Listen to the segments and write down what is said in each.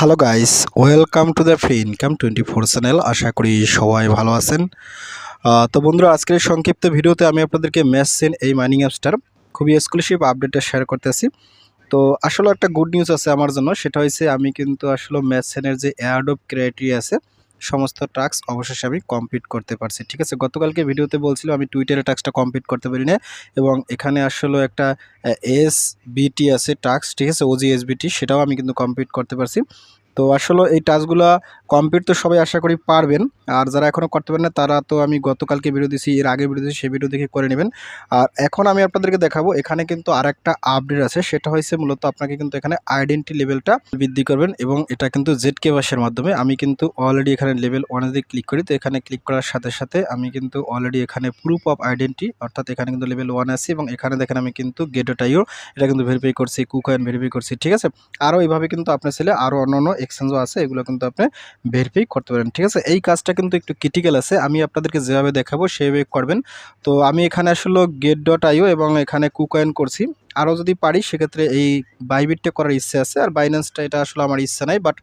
Hello guys welcome to the free income twenty four channel আশা করি সবাই ভালো আছেন। তো বন্ধুরা, আজকের সংক্ষিপ্ত ভিডিওতে আমি আপনাদেরকে ম্যাসেন এই মাইনিং অ্যাপসটার খুবই এক্সক্লুসিভ আপডেটটা শেয়ার করতেছি। তো আসলে একটা গুড নিউজ আছে আমার জন্য। সেটা হচ্ছে আমি কিন্তু আসলে ম্যাসেনের যে অ্যাডোব ক্রাইটেরিয়া আছে সমস্ত টাস্ক অবশেষে আমি কমপ্লিট করতে পারছি। ঠিক আছে, গতকালকে ভিডিওতে বলছিলাম আমি টুইটারে টাস্কটা কমপ্লিট করতে পারি না এবং এখানে আসলে একটা এস বিটি আছে টাস্ক ঠিক আছে ও জি এস বিটি সেটাও আমি কিন্তু কমপ্লিট করতে পারছি। তো আসলে এই টাস্কগুলো কমপ্লিট তো সবাই আশা করি পারবেন। আর যারা এখনও করতে পারেন না, তারা তো আমি গতকালকে ভিডিও দিয়েছি এর আগে ভিডিও দিয়েছি সেই ভিডিও দেখে করে নেবেন। আর এখন আমি আপনাদেরকে দেখাবো, এখানে কিন্তু আর একটা আপডেট আছে, সেটা হয়েছে মূলত আপনাকে কিন্তু এখানে আইডেন্টি লেভেলটা বৃদ্ধি করবেন এবং এটা কিন্তু জেড কে বাসের মাধ্যমে। আমি কিন্তু অলরেডি এখানে লেভেল ওয়ানে যদি ক্লিক করি, তো এখানে ক্লিক করার সাথে সাথে আমি কিন্তু অলরেডি এখানে প্রুফ অফ আইডেন্টি অর্থাৎ এখানে কিন্তু লেভেল ওয়ান আছে এবং এখানে দেখেন আমি কিন্তু গেটোটাইও এটা কিন্তু ভেরিফাই করছি কুকয়েন ভেরিফাই করছি, ঠিক আছে? আরও এইভাবে কিন্তু আপনার ছেলে আরও অন্যান্য এক্সচেঞ্জও আছে, এগুলো কিন্তু আপনি ভেরিফাই করতে পারেন, ঠিক আছে? এই কাজটা কিন্তু একটু ক্রিটিক্যাল আছে, আমি আপনাদেরকে যেভাবে দেখাবো সেভাবে করবেন। তো আমি এখানে আসলে গেট ডট আইও এবং এখানে কুকয়েন করছি। আরও যদি পারি, সেক্ষেত্রে এই বাইবিটটা করার ইচ্ছে আছে। আর বাইন্যান্সটা এটা আসলে আমার ইচ্ছা নাই বাট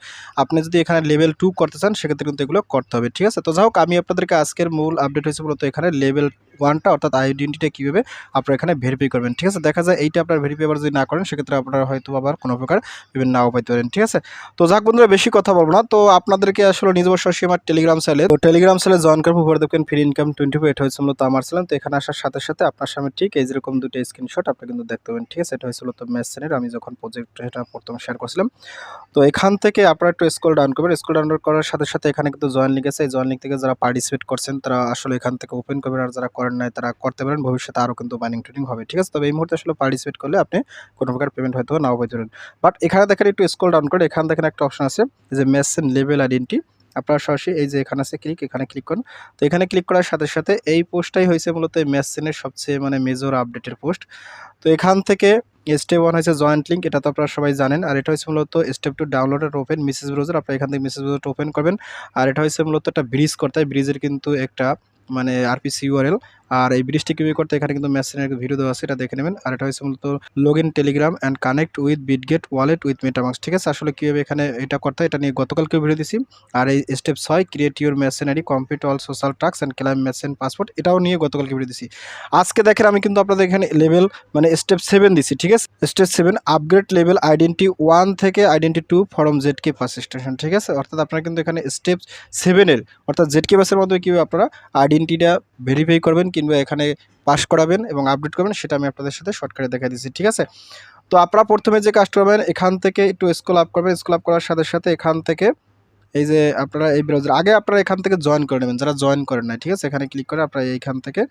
আপনি যদি এখানে লেভেল টু করতে চান, সেক্ষেত্রে কিন্তু এগুলো করতে হবে, ঠিক আছে? তো যাই হোক, আমি আপনাদেরকে আজকের মূল আপডেট হয়েছে মূলত এখানে লেভেল ওয়ানটা অর্থাৎ আইডেন্টিটা কীভাবে আপনারা এখানে ভেরিফাই করবেন, ঠিক আছে? দেখা যায় এইটা আপনার ভেরিফাই আবার যদি না করেন, সেক্ষেত্রে আপনারা হয়তো আবার কোনো প্রকার পেমেন্ট নাও পাইতে পারেন, ঠিক আছে? তো যাক বন্ধুরা, বেশি কথা বলব না। তো আপনাদেরকে আসলে নিজস্ব আমার টেলিগ্রাম চ্যানেলে তো টেলিগ্রাম চ্যানেলে জয়েন করব পরে দেখবেন ফ্রি ইনকাম টোয়েন্টি ফোর এটা হচ্ছে মূলত আমার ছিলাম তো এখানে আসার সাথে সাথে আপনার সামনে ঠিক এই যেরকম দুটো স্ক্রিনশট আপনি কিন্তু দেখতে পাবেন ঠিক আছে? এটা হয়েছিল তো ম্যাসেনের আমি যখন প্রজেক্ট এটা প্রথমে শেয়ার করছিলাম। তো এখান থেকে আপনারা একটু স্কল ডাউন করবেন। স্কল ডাউন করার সাথে সাথে এখানে কিন্তু জয়েন লিঙ্ক আছে। এই জয়েন লিঙ্ক থেকে যারা পার্টিসিপেট করছেন, তারা আসলে এখান থেকে ওপেন করবেন। আর যারা করেন নাই, তারা করতে পারেন। ভবিষ্যতে আরও কিন্তু মাইনিং ট্রেডিং হবে। ঠিক আছে? তবে এই মুহূর্তে আসলে পার্টিসিপেট করলে আপনি কোনো প্রকার পেমেন্ট হয়তো নাও পেতে পারেন বাট এখানে দেখেন একটু স্কল ডাউন করে, এখানে দেখেন একটা অপশন আছে, যে মেসেন লেভেল আইডেন্টি আপনার সরাসরি এই যে এখানে আছে ক্লিক এখানে ক্লিক করুন। তো এখানে ক্লিক করার সাথে সাথে এই পোস্টটাই হয়েছে মূলত মেসেনের সবচেয়ে মানে মেজর আপডেটের পোস্ট। তো এখান থেকে স্টেপ ওয়ান হয়েছে জয়েন্ট লিঙ্ক এটা তো আপনারা সবাই জানেন। আর এটা হচ্ছে মূলত স্টেপ টু ডাউনলোড আর ওপেন মিসেস ব্রাউজার আপনার এখান থেকে মিসেস ব্রাউজারটা ওপেন করবেন। আর এটা হচ্ছে মূলত একটা ব্রিজ করতে হয় ব্রিজের কিন্তু একটা মানে আরপিসি ইউআরএল আর এই ব্রিজটি কীভাবে করতে এখানে কিন্তু মেসেনের ভিডিও দেওয়া আছে, এটা দেখে নেবেন। আর এটা হচ্ছে মূলত log in Telegram and connect with Bitget wallet with MetaMask ঠিক আছে? আসলে কীভাবে এখানে এটা করতে এটা নিয়ে গতকালকে ভিডিও দিছি। আর এই স্টেপ ছয় create your মেসেনারি complete all social tasks and claim Mises passport এটাও নিয়ে গতকালকে ভিডিও দিছি। আজকে দেখেন আমি কিন্তু আপনাদের এখানে লেভেল মানে স্টেপ সেভেন দিছি, ঠিক আছে? Step seven upgrade level identity one থেকে identity two from Z K pass station ঠিক আছে? অর্থাৎ আপনারা কিন্তু এখানে স্টেপ সেভেনের অর্থাৎ জেড কে পাসের মাধ্যমে কীভাবে আপনারা আইডেন্টিটা ভেরিফাই করবেন কিংবা এখানে পাস করাবেন এবং আপডেট করবেন, সেটা আমি আপনাদের সাথে শর্টকাটে দেখা দিচ্ছি ঠিক আছে? তো আপনারা প্রথমে যে কাজটা করবেন, এখান থেকে একটু স্কুল আপ করবেন স্কুল আপ করার সাথে সাথে এখান থেকে এই যে আপনারা এই ব্রাউজার আগে আপনারা এখান থেকে জয়েন করে নেবেন, যারা জয়েন করেন না ঠিক আছে? এখানে ক্লিক করে আপনারা এইখান থেকে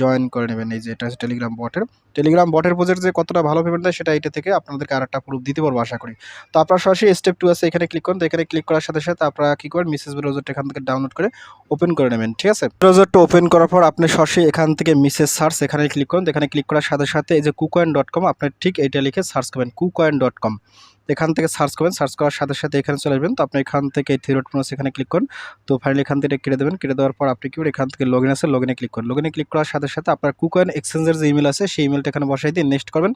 জয়েন করে নেবেন। এই যে এটা হচ্ছে টেলিগ্রাম বটের টেলিগ্রাম বটের প্রজেক্ট যে কতটা ভালো পেমেন্ট দেয়, সেটা এটা থেকে আপনাদেরকে আর একটা প্রুফ দিতে পারব, আশা করি। তো আপনারা সরাসরি স্টেপ টু আছে, এখানে ক্লিক করুন। তো এখানে ক্লিক করার সাথে সাথে আপনারা কী করেন মিসেস ব্রাউজারটা এখান থেকে ডাউনলোড করে ওপেন করে নেবেন, ঠিক আছে? ব্রাউজারটা ওপেন করার পর আপনি সরাসরি এখান থেকে মিসেস সার্চ এখানে ক্লিক করুন। এখানে ক্লিক করার সাথে সাথে এই যে কুকয়েন ডট কম আপনি ঠিক এটা লিখে সার্চ করবেন, কুকয়েন ডট কম এখান থেকে সার্চ করবেন, সার্চ করার সাথে সাথে এখানে চলে আসবেন। তো আপনি এখান থেকে থিরোট প্লাস এখানে ক্লিক করুন। তো ফাইনালি এখান থেকে কেটে দেবেন। কেটে দেওয়ার পর আপনি কি এখান থেকে লগ ইন আছে লগ ক্লিক করুন। লগইনে ক্লিক করার সাথে সাথে আপনার কুকয়েন এক্সচেঞ্জের যে ইমেল আছে, সেই ইমেলটা এখানে বসাই দিয়ে নেক্সট করবেন।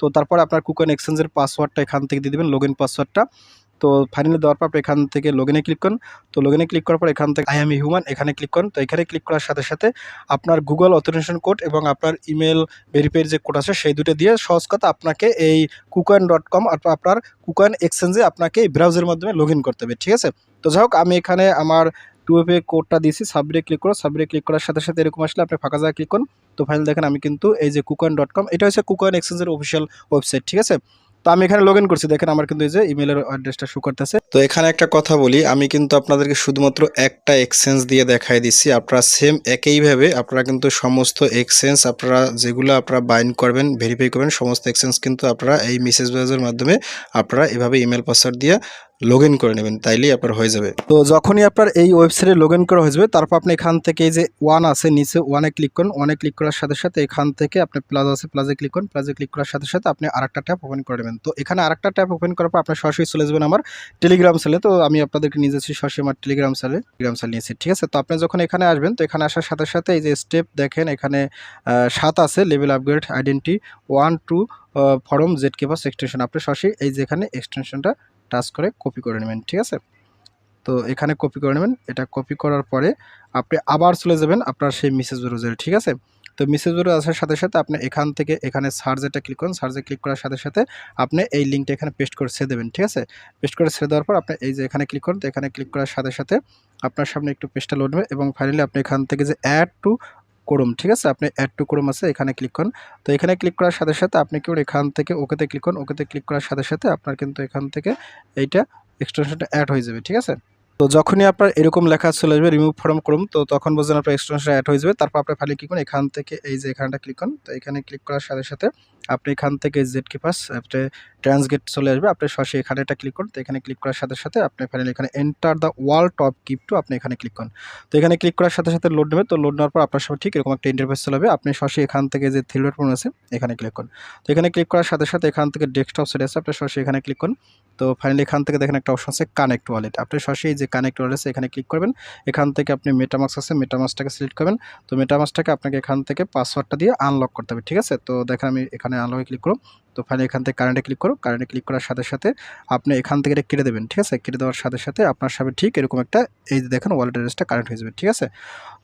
তো তারপর আপনার কুকয়েন এক্সচেঞ্জের পাসওয়ার্ডটা এখান থেকে দিয়ে দেবেন লগ ইন পাসওয়ার্ডটা তো ফাইনালি দেওয়ার পর এখান থেকে লগ ইনে ক্লিক করুন। তো লগ ইনে ক্লিক করার পর এখান থেকে আই এম হিউম্যান এখানে ক্লিক করুন। তো এখানে ক্লিক করার সাথে সাথে আপনার গুগল অথেন্টিকেশন কোড এবং আপনার ইমেল ভেরিফাইয়ের যে কোড আছে সেই দুটো দিয়ে সহজ কথা আপনাকে এই কুকয়েন ডট কম আপনার কুকয়েন এক্সচেঞ্জে আপনাকে এই ব্রাউজের মাধ্যমে লগ করতে হবে, ঠিক আছে? তো যাই হোক, আমি এখানে আমার টু এফ কোডটা দিয়েছি সাবরে ক্লিক করো। সাবরে ক্লিক করার সাথে সাথে এরকম আসলে আপনি ফাঁকা জায়গায় ক্লিক করুন। তো ফাইনাল দেখেন আমি কিন্তু এই যে কুকয়েন ডট কম এটা হচ্ছে কুকয়েন এক্সচেঞ্জের অফিসিয়াল ওয়েবসাইট ঠিক আছে? তো আমি এখানে লগ ইন করছি, দেখেন আমার কিন্তু এই যে ইমেলের অ্যাড্রেসটা শো করতেছে। তো এখানে একটা কথা বলি, আমি কিন্তু আপনাদেরকে শুধুমাত্র একটা এক্সচেঞ্জ দিয়ে দেখাই দিচ্ছি আপনারা সেম একইভাবে আপনারা কিন্তু সমস্ত এক্সচেঞ্জ আপনারা যেগুলো আপনারা বাইন্ড করবেন ভেরিফাই করবেন, সমস্ত এক্সচেঞ্জ কিন্তু আপনারা এই মেসেজ ব্রাউজারের মাধ্যমে আপনারা এভাবে ইমেল পাসওয়ার্ড দিয়ে লগ ইন করে নেবেন, তাইলেই আপনার হয়ে যাবে। তো যখনই আপনার এই ওয়েবসাইটে লগ ইন করা হয়ে যাবে, তারপর আপনি এখান থেকে যে ওয়ান আছে, নিচে ওয়ানে ক্লিক করুন। ওয়ানে ক্লিক করার সাথে সাথে এখান থেকে আপনি প্লাস আছে প্লাজে ক্লিক করুন। প্লাজে ক্লিক করার সাথে সাথে আপনি আরেকটা ট্যাপ ওপেন করে নেবেন। তো এখানে আরেকটা ট্যাপ ওপেন করার পর আপনি সরাসরি চলে যাবেন আমার টেলিগ্রাম সেলে তো আমি আপনাদেরকে নিয়ে যাচ্ছি সরাসরি আমার টেলিগ্রাম সেলে টেলিগ্রাম সেল নিয়েছি ঠিক আছে? তো আপনি যখন এখানে আসবেন, তো এখানে আসার সাথে সাথে এই যে স্টেপ দেখেন, এখানে সাত আছে level upgrade identity one two from Z K pass extension আপনি সরাসরি এই যেখানে এক্সটেনশনটা টাচ করে কপি করে নেবেন, ঠিক আছে? তো এখানে কপি করে নেবেন, এটা কপি করার পরে আপনি আবার চলে যাবেন আপনার সেই মেসেজ ব্রাউজারে ঠিক আছে? তো মেসেজ ব্রাউজার সাথে সাথে আপনি এখান থেকে এখানে সার্চেটা ক্লিক করুন সার্চে ক্লিক করার সাথে সাথে আপনি এই লিঙ্কটা এখানে পেস্ট করে ছেড়ে দেবেন, ঠিক আছে? পেস্ট করে ছেড়ে দেওয়ার পর আপনি এই যে এখানে ক্লিক করুন, তো এখানে ক্লিক করার সাথে সাথে আপনার সামনে একটু পেজটা লোড হবে এবং ফাইনালি আপনি এখান থেকে যে অ্যাড টু করুম ঠিক আছে? আপনি অ্যাড টু করুম আছে, এখানে ক্লিক করুন। তো এখানে ক্লিক করার সাথে সাথে আপনি কেউ এখান থেকে ওকেতে ক্লিক করুন। ওকেতে ক্লিক করার সাথে সাথে আপনার কিন্তু এখান থেকে এইটা এক্সটেনশনটা অ্যাড হয়ে যাবে, ঠিক আছে? তো যখনই আপনার এরকম লেখা চলে আসবে রিমুভ ফর্ম করুন তো তখন বলছেন আপনার এক্সটেনশন অ্যাড হয়ে যাবে। তারপর আপনার ফাইলে ক্লিক করুন, এখান থেকে এই যে এখানটা ক্লিক করুন। তো এখানে ক্লিক করার সাথে সাথে আপনি এখান থেকে জেড কিপাস আপনি ট্রান্সগেট চলে আসবে, আপনি সরাসরি এখানে এটা ক্লিক করুন, তো এখানে ক্লিক করার সাথে সাথে আপনি ফাইনালি এখানে enter the wall top keep to আপনি এখানে ক্লিক করুন। তো এখানে ক্লিক করার সাথে সাথে লোড নেবে, তো লোড নেওয়ার পর আপনার সামনে ঠিক এরকম একটা ইন্টারফেস চলে যাবে আপনি সরাসরি এখান থেকে যে থ্রি ফোন আছে, এখানে ক্লিক করুন। তো এখানে ক্লিক করার সাথে সাথে এখান থেকে ডেস্কটপ সেট আছে, আপনি সরাসরি এখানে ক্লিক করুন। তো ফাইনালি এখান থেকে দেখেন একটা অপশন আছে কানেক্ট ওয়ালেট আপনি সরাসরি যে কানেক্ট ওয়ালেট আছে, এখানে ক্লিক করবেন। এখান থেকে আপনি মেটামাক্স আছে মেটামাক্সটাকে সিলেক্ট করবেন। তো মেটামাক্সটাকে আপনাকে এখান থেকে পাসওয়ার্ডটা দিয়ে আনলক করতে হবে, ঠিক আছে? তো দেখেন আমি এখানে আনলকে ক্লিক করো তো ফাইনালি এখান থেকে কারেন্টে ক্লিক করো কারেন্টে ক্লিক করার সাথে সাথে আপনি এখান থেকে এটা কেটে দেবেন, ঠিক আছে? কেটে দেওয়ার সাথে সাথে আপনার সামনে ঠিক এরকম একটা, এই যে দেখেন ওয়ালেট অ্যাড্রেসটা কানেক্ট হয়ে যাবে, ঠিক আছে?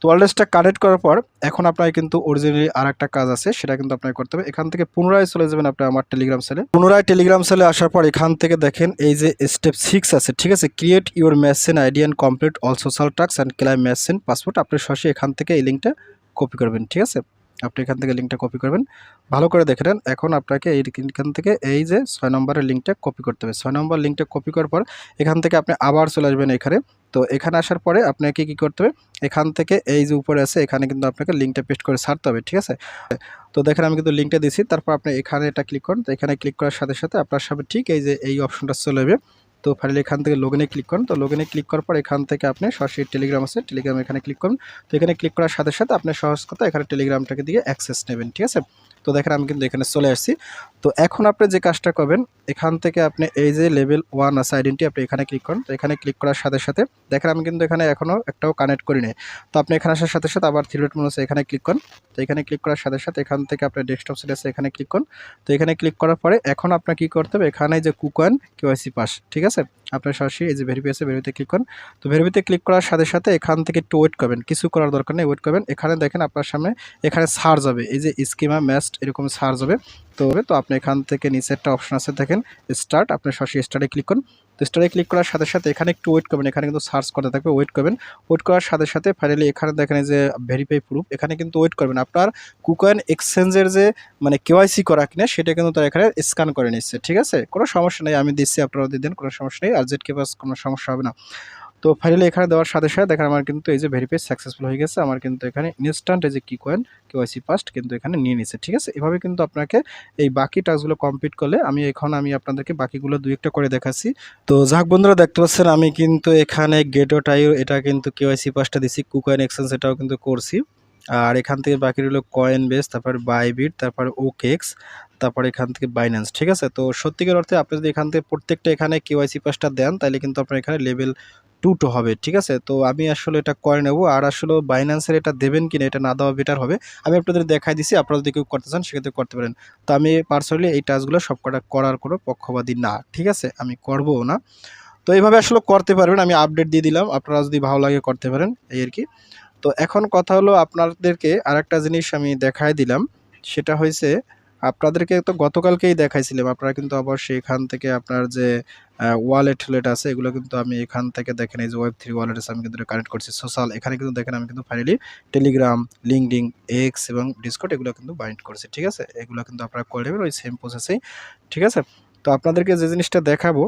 তো ওয়ালেট অ্যাড্রেসটা কানেক্ট করার পর এখন আপনার কিন্তু অরিজিনালি আর একটা কাজ আছে, সেটা কিন্তু আপনাকে করতে হবে। এখান থেকে পুনরায় চলে যাবেন আপনি আমার টেলিগ্রাম সেলে পুনরায় টেলিগ্রাম সেলে আসার পর এখান থেকে দেখেন এই যে স্টেপ সিক্স আছে, ঠিক আছে? Create your Mises ID and complete all social tasks and claim Mises passport আপনি সরাসরি এখান থেকে এই লিঙ্কটা কপি করবেন, ঠিক আছে? আপনি এখান থেকে লিঙ্কটা কপি করবেন। ভালো করে দেখে নেন, এখন আপনাকে এই এখান থেকে এই যে ছয় নম্বরের লিঙ্কটা কপি করতে হবে। ছয় নম্বর লিঙ্কটা কপি করার পর এখান থেকে আপনি আবার চলে আসবেন এখানে। তো এখানে আসার পরে আপনাকে কি করতে হবে? এখান থেকে এই যে উপরে আছে, এখানে কিন্তু আপনাকে লিঙ্কটা পেস্ট করে ছাড়তে হবে, ঠিক আছে? তো দেখেন আমি কিন্তু লিঙ্কটা দিছি তারপর আপনি এখানে এটা ক্লিক করুন। তো এখানে ক্লিক করার সাথে সাথে আপনার সামনে ঠিক এই যে এই অপশনটা চলে যাবে তো ফাইনালি এখান থেকে লগইনে ক্লিক করুন। তো লগইনে ক্লিক করার পর এখান থেকে আপনি সরাসরি টেলিগ্রাম আছে টেলিগ্রাম এখানে ক্লিক করুন। তো এখানে ক্লিক করার সাথে সাথে আপনি সহজ কথা এখানে টেলিগ্রামটাকে দিয়ে অ্যাক্সেস নেবেন, ঠিক আছে? তো দেখেন আমি কিন্তু এখানে চলে আসছি। তো এখন আপনি যে কাজটা করবেন, এখান থেকে আপনি এই যে লেভেল ওয়ান আছে আইডেন্টি, আপনি এখানে ক্লিক করুন। তো এখানে ক্লিক করার সাথে সাথে দেখেন আমি কিন্তু এখানে এখনও একটাও কানেক্ট করি নাই। তো আপনি এখানে আসার সাথে সাথে আবার থ্রি মনে এখানে ক্লিক করুন। তো এখানে ক্লিক করার সাথে সাথে এখান থেকে আপনার ডেস্কটপ সেট আছে, এখানে ক্লিক করুন। তো এখানে ক্লিক করার পরে এখন আপনার কী করতে হবে, এখানে যে কুকয়েন কেওয়াইসি পাস ঠিক আছে? আপনার সরাসরি এই যে ভেরিফি আছে ভেরিফিতে ক্লিক করুন। তো ভেরিফিতে ক্লিক করার সাথে সাথে এখান থেকে একটু ওয়েট করবেন। কিছু করার দরকার নেই ওয়েট করবেন। এখানে দেখেন আপনার সামনে এখানে সার্চ হবে। এই যে স্কিমা ম্যাস্ট এরকম সার্চ হবে। তো তো আপনি এখান থেকে নিচে একটা অপশন আছে, দেখেন স্টার্ট আপনি সরাসরি স্টার্টে ক্লিক করুন। তো স্টারে ক্লিক করার সাথে সাথে এখানে একটু ওয়েট করবেন, এখানে কিন্তু সার্চ করতে থাকবে ওয়েট করবেন। ওয়েট করার সাথে সাথে ফাইনালি এখানে দেখেন যে ভেরিফাই প্রুফ এখানে কিন্তু ওয়েট করবেন। আপনার কুকয়েন এক্সচেঞ্জের যে মানে কেওয়াইসি করা কিনা, সেটা কিন্তু তারা এখানে স্ক্যান করে নিচ্ছে, ঠিক আছে? কোনো সমস্যা নেই, আমি দিচ্ছি আপনারা দেন, কোনো সমস্যা নেই, আর জেড কোনো সমস্যা হবে না। তো ফাইনালি এখানে দেওয়ার সাথে সাথে দেখেন আমার কিন্তু এই যে ভেরিফাই সাকসেসফুল হয়ে গেছে, আমার কিন্তু এখানে ইনস্ট্যান্ট এই যে কি কয়েন কেওয়াইসি পাস্ট কিন্তু এখানে নিয়ে নিছে ঠিক আছে? এভাবে কিন্তু আপনাকে এই বাকি টাস্কগুলো কমপ্লিট করলে আমি এখন আমি আপনাদেরকে বাকিগুলো দু একটা করে দেখাচ্ছি। তো যাক বন্ধুরা, দেখতে পাচ্ছেন আমি কিন্তু এখানে গেটো টাইও এটা কিন্তু কেওয়াইসি পাসটা দিছি কুকয়েন এক্সচেঞ্জ এটাও কিন্তু করছি। আর এখান থেকে বাকি রইল কয়েন বেস তারপর বাইবিট তারপর ওকেক্স তারপর এখান থেকে বাইন্যান্স ঠিক আছে? তো সত্যিকার অর্থে আপনি যদি এখান থেকে প্রত্যেকটা এখানে কেওয়াইসি পাসটা দেন, তাহলে কিন্তু আপনার এখানে লেভেল টু টু হবে, ঠিক আছে? তো আমি আসলে এটা করে নেব। আর আসলে বাইন্যান্সের এটা দেবেন কিনা এটা না দেওয়া বেটার হবে। আমি আপনাদের দেখাই দিছি, আপনারা যদি কেউ করতে চান সেক্ষেত্রে করতে পারেন। তো আমি পার্সোনালি এই টাস্কগুলো সবকটা করার কোনো পক্ষপাতী না, ঠিক আছে? আমি করবও না। তো এইভাবে আসলে করতে পারবেন, আমি আপডেট দিয়ে দিলাম। আপনারা যদি ভালো লাগে করতে পারেন, এই আর কি। তো এখন কথা হলো আপনাদেরকে আরেকটা জিনিস আমি দেখাই দিলাম। সেটা হয়েছে আপনাদেরকে তো গতকালকেই দেখাইছিলাম, আপনারা কিন্তু অবশ্যই এখান থেকে আপনার যে ওয়ালেট ওয়ালেট আছে, এগুলো কিন্তু আমি এখান থেকে দেখেন, এই যে ওয়েব থ্রি ওয়ালেট আছে, আমি কিন্তু কানেক্ট করছি। সোশ্যাল এখানে কিন্তু দেখেন, আমি কিন্তু ফাইনালি টেলিগ্রাম লিঙ্কডিং এক্স এবং ডিসকোট এগুলো কিন্তু বাইন্ড করছি, ঠিক আছে? এগুলো কিন্তু আপনারা করে নেবেন, ওই সেম প্রসেসেই ঠিক আছে? তো আপনাদেরকে যে জিনিসটা দেখাবো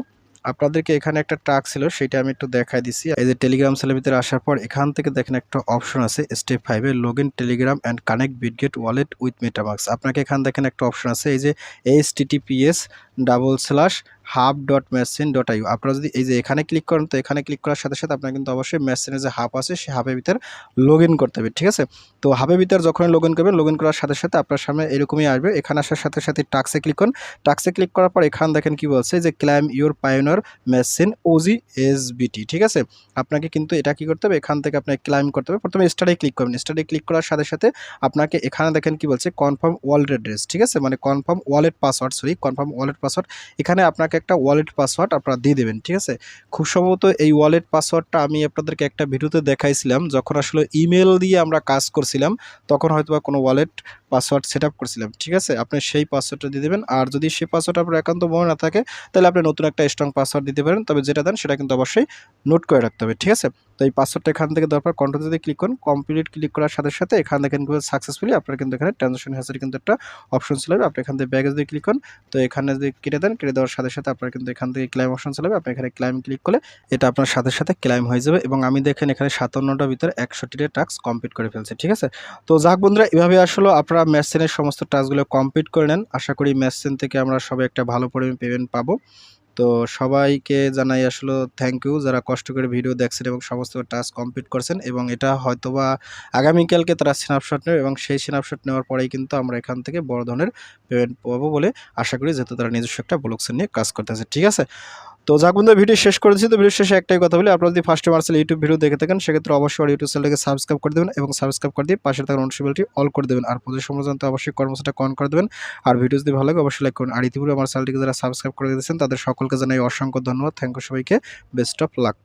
আপনাদেরকে এখানে একটা ট্রাক ছিল, সেটা আমি একটু দেখাই দিছি। এই যে টেলিগ্রাম সেলের ভিতরে আসার পর, এখান থেকে দেখেন একটা অপশন আছে স্টেপ ফাইভে log in Telegram and connect Bitget wallet with MetaMask আপনাকে এখান দেখেন একটা অপশন আছে, এই যে H TTPS double slash hub dot Mises dot io আপনারা যদি এই যে এখানে ক্লিক করেন, তো এখানে ক্লিক করার সাথে সাথে আপনার কিন্তু অবশ্যই মেসিনের যে হাব আছে সেই হাবের ভিতরে লগ করতে হবে, ঠিক আছে? তো হাবের ভিতরে যখন লগ ইন করবেন লগ করার সাথে সাথে আপনার সামনে এরকমই আসবে। এখানে আসার সাথে সাথে টাক্সে ক্লিক করুন। টাক্সে ক্লিক করার পর এখানে দেখেন কি বলছে যে claim your pioneer Mises OG S BT ঠিক আছে? আপনাকে কিন্তু এটা কি করতে হবে? এখান থেকে আপনাকে ক্লাইম করতে হবে। প্রথমে স্টাডি ক্লিক করবেন। স্টাডি ক্লিক করার সাথে সাথে আপনাকে এখানে দেখেন কি বলছে কনফার্ম ওয়ালেট অ্যাড্রেস ঠিক আছে? মানে confirm wallet password sorry confirm wallet password এখানে আপনাকে একটা ওয়ালেট পাসওয়ার্ড আপনারা দিয়ে দেবেন, ঠিক আছে? খুব সম্ভবত এই ওয়ালেট পাসওয়ার্ডটা আমি আপনাদেরকে একটা ভিডিওতে দেখাইছিলাম, যখন আসলে ইমেল দিয়ে আমরা কাজ করছিলাম, তখন হয়তো বা কোনো ওয়ালেট পাসওয়ার্ড সেট করছিলাম, ঠিক আছে? আপনি সেই পাসওয়ার্ডটা দিয়ে দেবেন, আর যদি সেই পাসওয়ার্ড আপনার একান্ত মনে না থাকে, তাহলে আপনি নতুন একটা স্ট্রং পাসওয়ার্ড দিতে পারেন, তবে যেটা দেন সেটা কিন্তু অবশ্যই নোট করে রাখতে হবে, ঠিক আছে? তো এই পাসওয়ার্ডটা এখান থেকে দরকার কন্ট্রোল যদি ক্লিক করুন কমপ্লিট ক্লিক করার সাথে সাথে এখান থেকে কিন্তু সাকসেসফুলি আপনার কিন্তু এখানে ট্রানজাকশন হিস্ট্রি কিন্তু একটা অপশন ছিল আপনি এখান থেকে ব্যাগেজ দিয়ে ক্লিক করুন, তো এখানে যদি কেটে দেন, কেটে দেওয়ার সাথে সাথে আপনার কিন্তু এখান থেকে ক্লাইম অপশন চলে আপনি এখানে ক্লাইম ক্লিক করলে এটা আপনার সাথে সাথে ক্লাইম হয়ে যাবে, এবং আমি দেখেন এখানে সাতান্নটার ভিতরে একষট্টিটা টাস্ক কমপ্লিট করে ফেলছে, ঠিক আছে? তো যাক বন্ধুরা, এভাবে আসলে, আপনারা ম্যাসেনের সমস্ত টাস্কগুলো কমপ্লিট করে নেন। আশা করি ম্যাসেন থেকে আমরা সবাই একটা ভালো পরিমাণ পেমেন্ট পাবো। তো সবাইকে জানাই আসলে থ্যাংক ইউ যারা কষ্ট করে ভিডিও দেখছেন এবং সমস্ত টাস্ক কমপ্লিট করছেন এবং এটা হয়তোবা আগামীকালকে তারা স্ন্যাপশট নেবে এবং সেই স্ন্যাপশট নেওয়ার পরেই কিন্তু আমরা এখান থেকে বড় ধরনের পেমেন্ট পাবো বলে আশা করি, যেহেতু তারা নিজস্ব একটা ব্লকসেন নিয়ে কাজ করতেছে। ঠিক আছে? তো যাক বন্ধু, ভিডিও শেষ করেছি তো ভিডিও শেষে একটাই কথা বলি। আপনারা যদি ফার্স্ট মার্সেল ইউটিউব ভিডিও দেখে থাকেন, সেক্ষেত্রে অবশ্যই ইউটিউব চ্যানেলকে সাবস্ক্রাইব করে দেবেন এবং সাবস্ক্রাইব করে দিয়ে পাশে থাকা নোটিফিকেশনটি অল করে দেবেন। আর প্রতি সময় জানতে অবশ্যই কর্মসূচিটা কন করে দেবেন। আর ভিডিও যদি ভালো লাগে, অবশ্যই লাইক করুন। আর ইতিপূর্বে আমার চ্যানেলটিকে যারা সাবস্ক্রাইব করে দিয়েছেন তাদের সকলকে জানাই অসংখ্য ধন্যবাদ। থ্যাংক ইউ সবাইকে। Best of luck